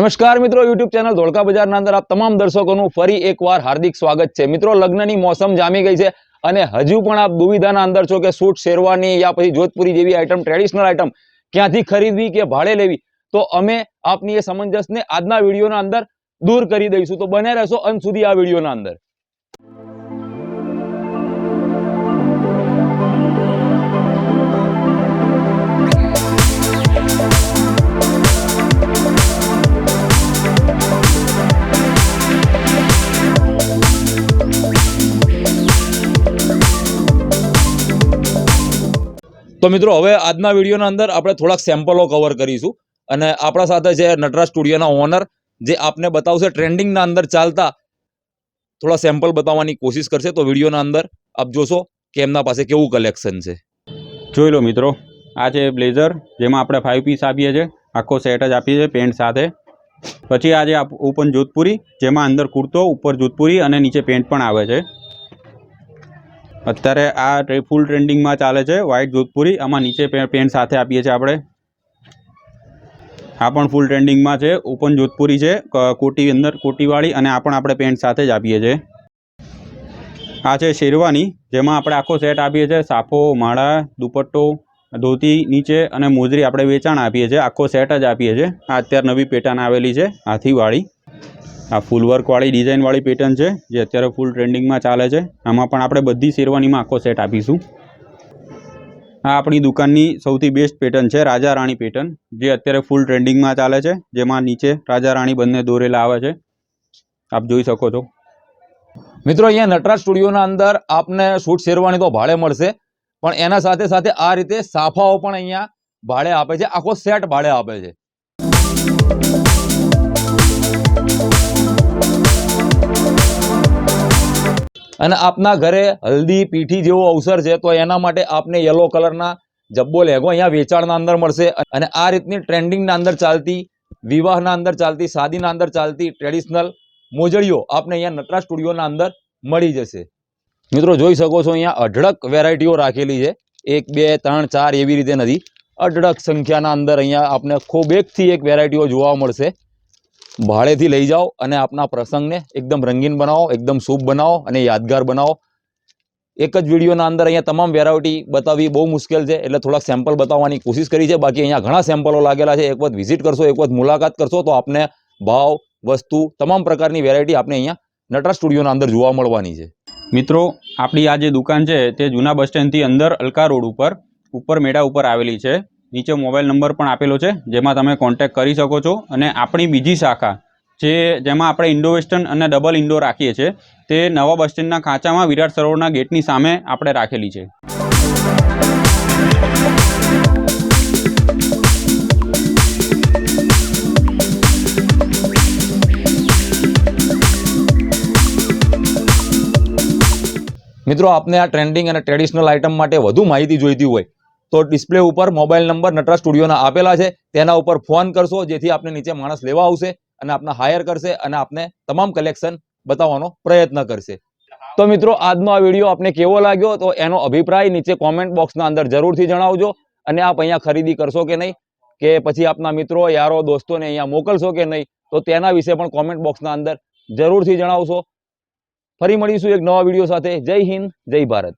નમસ્કાર મિત્રો YouTube channel Dholka બજારના અંદર આપ તમામ દર્શકોનું ફરી એકવાર હાર્દિક સ્વાગત છે. મિત્રો, લગ્નની મોસમ જામી ગઈ છે અને હજુ પણ આપ દુવિધાના અંદર છો કે સૂટ, શેરવાની યા પછી જોધપુરી જેવી આઈટમ ટ્રેડિશનલ આઈટમ ક્યાંથી ખરીદવી કે ભાડે લેવી, તો અમે આપની એ સમંજસને આજના વિડીયોના અંદર દૂર કરી દઈશું. તો બને રહેશો અંત સુધી આ વિડીયોના અંદર. તો મિત્રો, હવે આજના વિડીયોના અંદર આપણે થોડાક સેમ્પલો કવર કરીશું. અને આપણા સાથે છે નટરાજ સ્ટુડિયોના ઓનર જે આપને બતાવશે ટ્રેન્ડિંગના અંદર ચાલતા થોડા સેમ્પલ બતાવવાની કોશિશ કરશે. તો વિડીયોના અંદર આપ જોશો કે એમના પાસે કેવું કલેક્શન છે. જોઈ લો મિત્રો, આ છે બ્લેઝર જેમાં આપણે ફાઇવ પીસ આપીએ છીએ. આખો સેટ જ આપીએ છીએ પેન્ટ સાથે. પછી આજે આપ- ઓપન જોધપુરી, જેમાં અંદર કુર્તો, ઉપર જોધપુરી અને નીચે પેન્ટ પણ આવે છે. અત્યારે આ ફૂલ ટ્રેન્ડિંગમાં ચાલે છે વ્હાઇટ જોધપુરી. આમાં નીચે પેન્ટ સાથે આપીએ છીએ આપણે. આ પણ ફૂલ ટ્રેન્ડિંગમાં છે. ઓપન જોધપુરી છે કોટી અંદર કોટીવાળી અને આ પણ આપણે પેન્ટ સાથે જ આપીએ છીએ. આ છે શેરવાની, જેમાં આપણે આખો સેટ આપીએ છીએ. સાફો, માળા, દુપટ્ટો, ધોતી નીચે અને મોજરી આપણે વેચાણ આપીએ છીએ. આખો સેટ જ આપીએ છીએ. આ અત્યારે નવી પેટર્ન આવેલી છે, હાથીવાળી. આ ફૂલ વર્કવાળી ડિઝાઇનવાળી પેટર્ન છે, જે અત્યારે ફૂલ ટ્રેન્ડિંગમાં ચાલે છે. આમાં પણ આપણે બધી શેરવાનીમાં આખો સેટ આપીશું. આ આપણી દુકાનની સૌથી બેસ્ટ પેટર્ન છે, રાજા રાણી પેટર્ન જે અત્યારે ફૂલ ટ્રેન્ડિંગમાં ચાલે છે, જેમાં નીચે રાજા રાણી બંને દોરેલા આવે છે. આપ જોઈ શકો છો. મિત્રો, અહીંયા નટરાજ સ્ટુડિયોના અંદર આપને સૂટ શેરવાની તો ભાડે મળશે, પણ એના સાથે સાથે આ રીતે સાફાઓ પણ અહીંયા ભાડે આપે છે, આખો સેટ ભાડે આપે છે. અને આપના ઘરે હલ્દી, પીઠી જેવો અવસર છે, તો એના માટે આપને યલો કલરના જબ્બો લેગો અહીંયા વેચાણના અંદર મળશે. અને આ રીતની ટ્રેન્ડિંગના અંદર ચાલતી, વિવાહના અંદર ચાલતી, શાદીના અંદર ચાલતી ટ્રેડિશનલ મોજડીઓ આપને અહીંયા નટરા સ્ટુડિયોના અંદર મળી જશે. મિત્રો, જોઈ શકો છો અહીંયા અઢળક વેરાયટીઓ રાખેલી છે. એક, બે, ત્રણ, ચાર એવી રીતે નથી. અઢળક સંખ્યાના અંદર અહીંયા આપને ખૂબ એકથી એક વેરાયટીઓ જોવા મળશે. ભાડેથી લઈ જાઓ અને આપના પ્રસંગને એકદમ રંગીન બનાવો, એકદમ શુભ બનાવો અને યાદગાર બનાવો. એક જ વિડીયોના અંદર અહીંયા તમામ વેરાયટી બતાવવી બહુ મુશ્કેલ છે, એટલે થોડાક સેમ્પલ બતાવવાની કોશિશ કરી છે. બાકી અહીંયા ઘણા સેમ્પલો લાગેલા છે. એક વખત વિઝિટ કરશો, એક વખત મુલાકાત કરશો, તો આપને ભાવ, વસ્તુ, તમામ પ્રકારની વેરાયટી આપણે અહીંયા નટરા સ્ટુડિયોના અંદર જોવા મળવાની છે. મિત્રો, આપણી આ જે દુકાન છે, તે જૂના બસ સ્ટેન્ડથી અંદર અલકા રોડ ઉપર ઉપર મેળા ઉપર આવેલી છે. નીચે મોબાઈલ નંબર પણ આપેલો છે, જેમાં તમે કોન્ટેક્ટ કરી શકો છો. અને આપણી બીજી શાખા, જે જેમાં આપણે ઇન્ડો વેસ્ટર્ન અને ડબલ ઇન્ડો રાખીએ છીએ, તે નવા બસ સ્ટેન્ડના ખાંચામાં વિરાટ સરોવરના ગેટની સામે આપણે રાખેલી છે. મિત્રો, આપને આ ટ્રેન્ડિંગ અને ટ્રેડિશનલ આઇટમ માટે વધુ માહિતી જોઈતી હોય તો ડિસ્પ્લે ઉપર મોબાઈલ નંબર નટરા સ્ટુડિયોના આપેલા છે. તેના ઉપર ફોન કરશો, જેથી આપને નીચે માણસ લેવા આવશે અને આપને હાયર કરશે અને આપને તમામ કલેક્શન બતાવવાનો પ્રયત્ન કરશે. તો મિત્રો, આજનો આ વીડિયો આપને કેવો લાગ્યો? તો એનો અભિપ્રાય નીચે કોમેન્ટ બોક્સના અંદર જરૂરથી જણાવજો અને આપ અહીંયા ખરીદી કરશો કે નહીં? કે પછી આપના મિત્રો, યારો, દોસ્તોને અહીંયા મોકલશો કે નહીં? તો તેના વિશે પણ કોમેન્ટ બોક્સના અંદર જરૂરથી જણાવશો. ફરી મળીશું એક નવા વીડિયો સાથે. જય હિન્દ, જય ભારત.